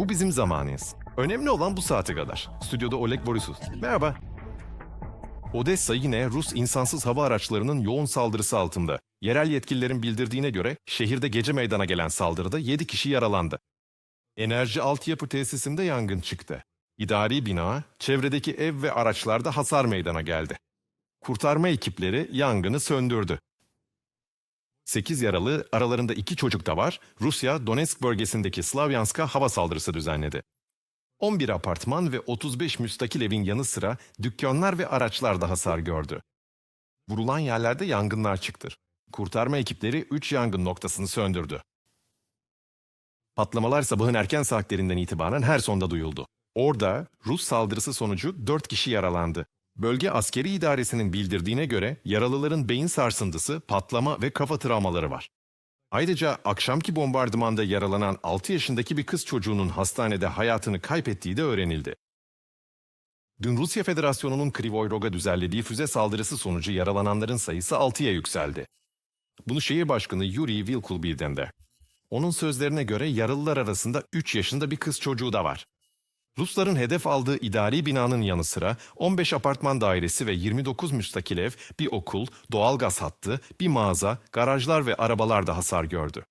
Bu bizim zamanıyız. Önemli olan bu saate kadar. Stüdyoda Oleg Borisov. Merhaba. Odessa yine Rus insansız hava araçlarının yoğun saldırısı altında. Yerel yetkililerin bildirdiğine göre şehirde gece meydana gelen saldırıda 7 kişi yaralandı. Enerji altyapı tesisinde yangın çıktı. İdari bina, çevredeki ev ve araçlarda hasar meydana geldi. Kurtarma ekipleri yangını söndürdü. 8 yaralı, aralarında 2 çocuk da var, Rusya Donetsk bölgesindeki Slavyansk'a hava saldırısı düzenledi. 11 apartman ve 35 müstakil evin yanı sıra dükkanlar ve araçlar da hasar gördü. Vurulan yerlerde yangınlar çıktı. Kurtarma ekipleri 3 yangın noktasını söndürdü. Patlamalar sabahın erken saatlerinden itibaren her sonda duyuldu. Orada Rus saldırısı sonucu 4 kişi yaralandı. Bölge askeri idaresinin bildirdiğine göre yaralıların beyin sarsıntısı, patlama ve kafa travmaları var. Ayrıca akşamki bombardımanda yaralanan 6 yaşındaki bir kız çocuğunun hastanede hayatını kaybettiği de öğrenildi. Dün Rusya Federasyonu'nun Krivoy Rog'a düzenlediği füze saldırısı sonucu yaralananların sayısı 6'ya yükseldi. Bunu şehir başkanı Yuri Vilkul bildirdi. Onun sözlerine göre yaralılar arasında 3 yaşında bir kız çocuğu da var. Rusların hedef aldığı idari binanın yanı sıra 15 apartman dairesi ve 29 müstakil ev, bir okul, doğalgaz hattı, bir mağaza, garajlar ve arabalar da hasar gördü.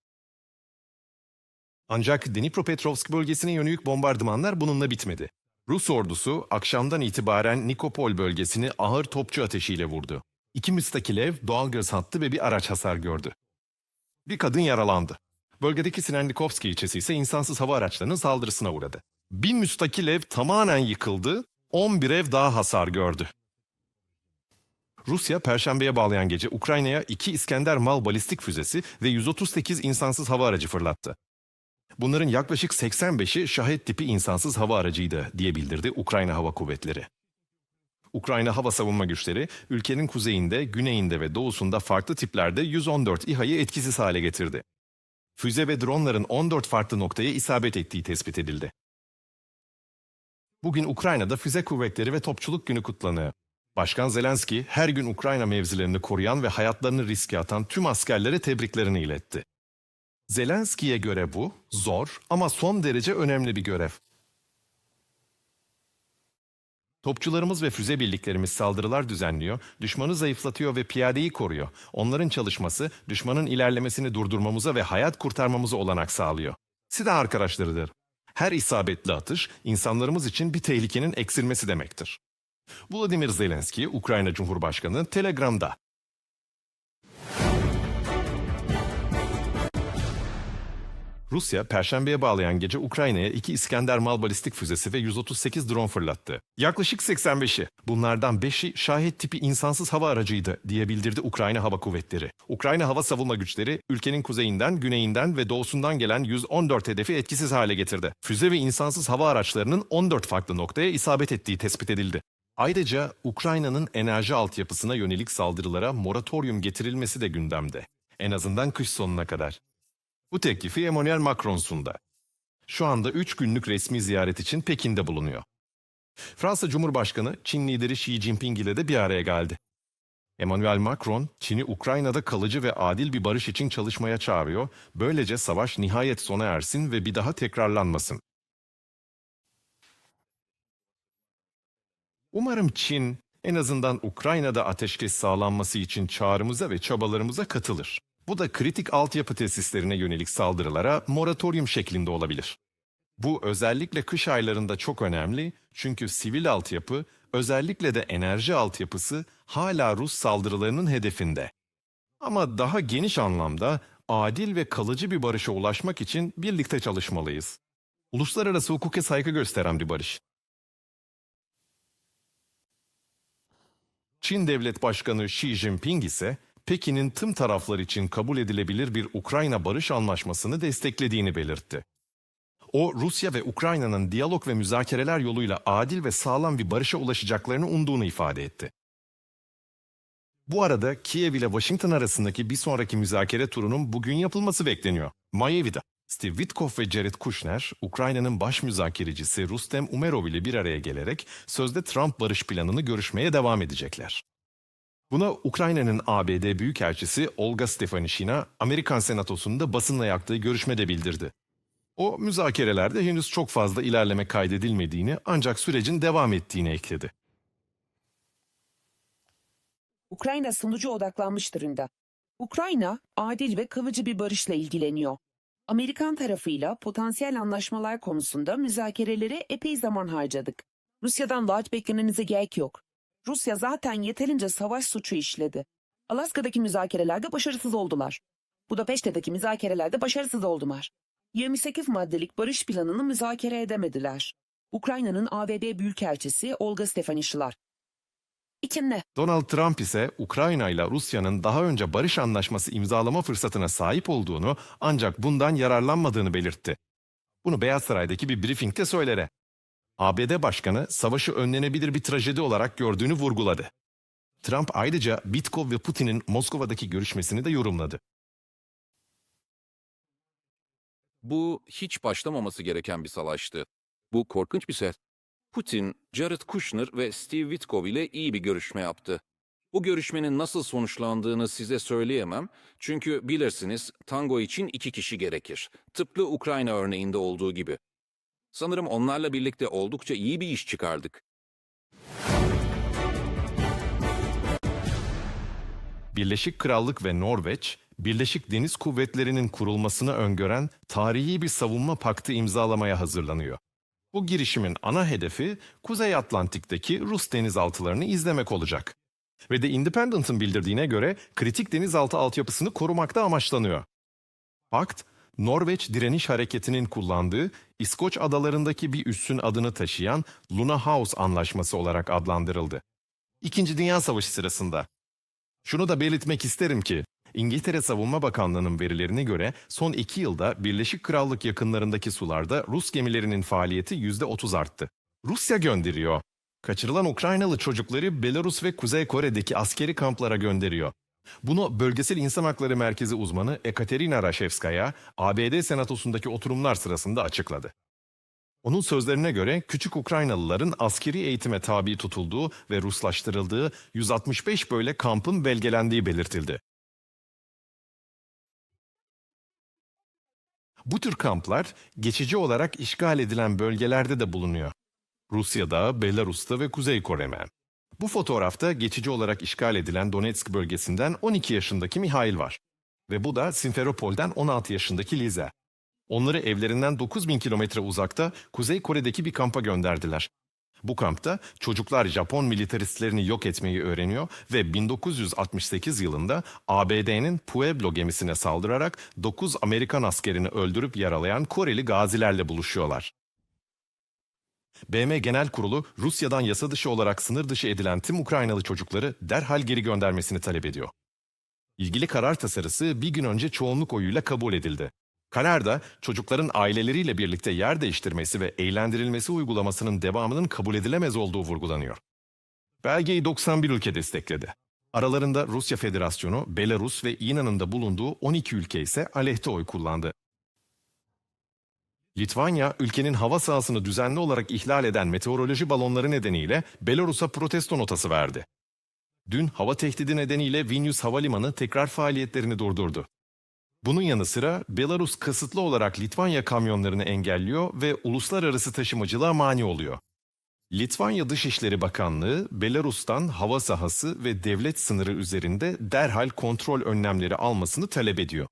Ancak Dnipropetrovsk bölgesine yönelik bombardımanlar bununla bitmedi. Rus ordusu akşamdan itibaren Nikopol bölgesini ağır topçu ateşiyle vurdu. İki müstakil ev, doğalgaz hattı ve bir araç hasar gördü. Bir kadın yaralandı. Bölgedeki Sinenlikovski ilçesi ise insansız hava araçlarının saldırısına uğradı. Bir müstakil ev tamamen yıkıldı, 11 ev daha hasar gördü. Rusya, Perşembe'ye bağlayan gece Ukrayna'ya iki İskender Mal balistik füzesi ve 138 insansız hava aracı fırlattı. Bunların yaklaşık 85'i Şahed tipi insansız hava aracıydı diye bildirdi Ukrayna Hava Kuvvetleri. Ukrayna Hava Savunma Güçleri, ülkenin kuzeyinde, güneyinde ve doğusunda farklı tiplerde 114 İHA'yı etkisiz hale getirdi. Füze ve dronların 14 farklı noktaya isabet ettiği tespit edildi. Bugün Ukrayna'da füze kuvvetleri ve topçuluk günü kutlanıyor. Başkan Zelenski her gün Ukrayna mevzilerini koruyan ve hayatlarını riske atan tüm askerlere tebriklerini iletti. Zelenski'ye göre bu zor ama son derece önemli bir görev. Topçularımız ve füze birliklerimiz saldırılar düzenliyor, düşmanı zayıflatıyor ve piyadeyi koruyor. Onların çalışması düşmanın ilerlemesini durdurmamıza ve hayat kurtarmamıza olanak sağlıyor. Silah arkadaşlarıdır. Her isabetli atış insanlarımız için bir tehlikenin eksilmesi demektir. Vladimir Zelenski, Ukrayna Cumhurbaşkanı Telegram'da. Rusya, Perşembe'ye bağlayan gece Ukrayna'ya iki İskender Mal balistik füzesi ve 138 drone fırlattı. Yaklaşık 85'i, bunlardan 5'i Şahit tipi insansız hava aracıydı diye bildirdi Ukrayna Hava Kuvvetleri. Ukrayna Hava Savunma Güçleri, ülkenin kuzeyinden, güneyinden ve doğusundan gelen 114 hedefi etkisiz hale getirdi. Füze ve insansız hava araçlarının 14 farklı noktaya isabet ettiği tespit edildi. Ayrıca Ukrayna'nın enerji altyapısına yönelik saldırılara moratorium getirilmesi de gündemde. En azından kış sonuna kadar. Bu teklifi Emmanuel Macron sundu. Şu anda 3 günlük resmi ziyaret için Pekin'de bulunuyor. Fransa Cumhurbaşkanı Çin lideri Xi Jinping ile de bir araya geldi. Emmanuel Macron, Çin'i Ukrayna'da kalıcı ve adil bir barış için çalışmaya çağırıyor, böylece savaş nihayet sona ersin ve bir daha tekrarlanmasın. Umarım Çin en azından Ukrayna'da ateşkes sağlanması için çağrımıza ve çabalarımıza katılır. Bu da kritik altyapı tesislerine yönelik saldırılara moratorium şeklinde olabilir. Bu özellikle kış aylarında çok önemli çünkü sivil altyapı, özellikle de enerji altyapısı hala Rus saldırılarının hedefinde. Ama daha geniş anlamda adil ve kalıcı bir barışa ulaşmak için birlikte çalışmalıyız. Uluslararası hukuka saygı gösteren bir barış. Çin Devlet Başkanı Xi Jinping ise Pekin'in tüm taraflar için kabul edilebilir bir Ukrayna barış anlaşmasını desteklediğini belirtti. O, Rusya ve Ukrayna'nın diyalog ve müzakereler yoluyla adil ve sağlam bir barışa ulaşacaklarını umduğunu ifade etti. Bu arada Kiev ile Washington arasındaki bir sonraki müzakere turunun bugün yapılması bekleniyor. Miami'de. Steve Witkoff ve Jared Kushner, Ukrayna'nın baş müzakerecisi Rustem Umerov ile bir araya gelerek sözde Trump barış planını görüşmeye devam edecekler. Buna Ukrayna'nın ABD Büyükelçisi Olga Stefanishina, Amerikan Senatosu'nda basınla yaptığı görüşmede bildirdi. O müzakerelerde henüz çok fazla ilerleme kaydedilmediğini ancak sürecin devam ettiğini ekledi. Ukrayna sonucu odaklanmış durumda. Ukrayna adil ve kalıcı bir barışla ilgileniyor. Amerikan tarafıyla potansiyel anlaşmalar konusunda müzakerelere epey zaman harcadık. Rusya'dan vaat beklemenize gerek yok. Rusya zaten yeterince savaş suçu işledi. Alaska'daki müzakerelerde başarısız oldular. Budapeşte'deki müzakerelerde başarısız oldular. 28 maddelik barış planını müzakere edemediler. Ukrayna'nın ABD Büyükelçisi Olga Stefanishlar. İkinle. Donald Trump ise Ukrayna ile Rusya'nın daha önce barış anlaşması imzalama fırsatına sahip olduğunu ancak bundan yararlanmadığını belirtti. Bunu Beyaz Saray'daki bir briefingde söylere. ABD Başkanı savaşı önlenebilir bir trajedi olarak gördüğünü vurguladı. Trump ayrıca Bitkov ve Putin'in Moskova'daki görüşmesini de yorumladı. Bu hiç başlamaması gereken bir savaştı. Bu korkunç bir set. Putin, Jared Kushner ve Steve Witkoff ile iyi bir görüşme yaptı. Bu görüşmenin nasıl sonuçlandığını size söyleyemem. Çünkü bilirsiniz tango için iki kişi gerekir. Tıpkı Ukrayna örneğinde olduğu gibi. Sanırım onlarla birlikte oldukça iyi bir iş çıkardık. Birleşik Krallık ve Norveç, Birleşik Deniz Kuvvetleri'nin kurulmasını öngören tarihi bir savunma paktı imzalamaya hazırlanıyor. Bu girişimin ana hedefi Kuzey Atlantik'teki Rus denizaltılarını izlemek olacak. Ve de Independent'ın bildirdiğine göre kritik denizaltı altyapısını korumakta amaçlanıyor. Pakt, Norveç Direniş Hareketi'nin kullandığı İskoç adalarındaki bir üssün adını taşıyan Luna House Anlaşması olarak adlandırıldı. İkinci Dünya Savaşı sırasında. Şunu da belirtmek isterim ki, İngiltere Savunma Bakanlığı'nın verilerine göre son iki yılda Birleşik Krallık yakınlarındaki sularda Rus gemilerinin faaliyeti %30 arttı. Rusya gönderiyor. Kaçırılan Ukraynalı çocukları Belarus ve Kuzey Kore'deki askeri kamplara gönderiyor. Bunu Bölgesel İnsan Hakları Merkezi uzmanı Ekaterina Rashevskaya, ABD Senatosu'ndaki oturumlar sırasında açıkladı. Onun sözlerine göre küçük Ukraynalıların askeri eğitime tabi tutulduğu ve Ruslaştırıldığı 165 böyle kampın belgelendiği belirtildi. Bu tür kamplar geçici olarak işgal edilen bölgelerde de bulunuyor. Rusya'da, Belarus'ta ve Kuzey Kore'de. Bu fotoğrafta geçici olarak işgal edilen Donetsk bölgesinden 12 yaşındaki Mihail var. Ve bu da Simferopol'den 16 yaşındaki Liza. Onları evlerinden 9000 kilometre uzakta Kuzey Kore'deki bir kampa gönderdiler. Bu kampta çocuklar Japon militaristlerini yok etmeyi öğreniyor ve 1968 yılında ABD'nin Pueblo gemisine saldırarak 9 Amerikan askerini öldürüp yaralayan Koreli gazilerle buluşuyorlar. BM Genel Kurulu Rusya'dan yasa dışı olarak sınır dışı edilen tüm Ukraynalı çocukları derhal geri göndermesini talep ediyor. İlgili karar tasarısı bir gün önce çoğunluk oyuyla kabul edildi. Kararda çocukların aileleriyle birlikte yer değiştirmesi ve eğlendirilmesi uygulamasının devamının kabul edilemez olduğu vurgulanıyor. Belgeyi 91 ülke destekledi. Aralarında Rusya Federasyonu, Belarus ve İran'ın da bulunduğu 12 ülke ise aleyhte oy kullandı. Litvanya, ülkenin hava sahasını düzenli olarak ihlal eden meteoroloji balonları nedeniyle Belarus'a protesto notası verdi. Dün hava tehdidi nedeniyle Vilnius Havalimanı tekrar faaliyetlerini durdurdu. Bunun yanı sıra Belarus kasıtlı olarak Litvanya kamyonlarını engelliyor ve uluslararası taşımacılığa mani oluyor. Litvanya Dışişleri Bakanlığı, Belarus'tan hava sahası ve devlet sınırı üzerinde derhal kontrol önlemleri almasını talep ediyor.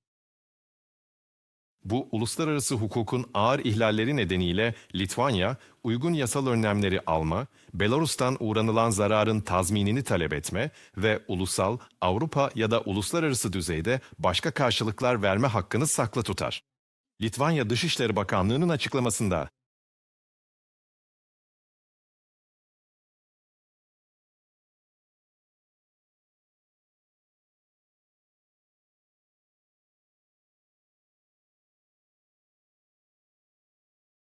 Bu uluslararası hukukun ağır ihlalleri nedeniyle Litvanya, uygun yasal önlemleri alma, Belarus'tan uğranılan zararın tazminini talep etme ve ulusal, Avrupa ya da uluslararası düzeyde başka karşılıklar verme hakkını saklı tutar. Litvanya Dışişleri Bakanlığı'nın açıklamasında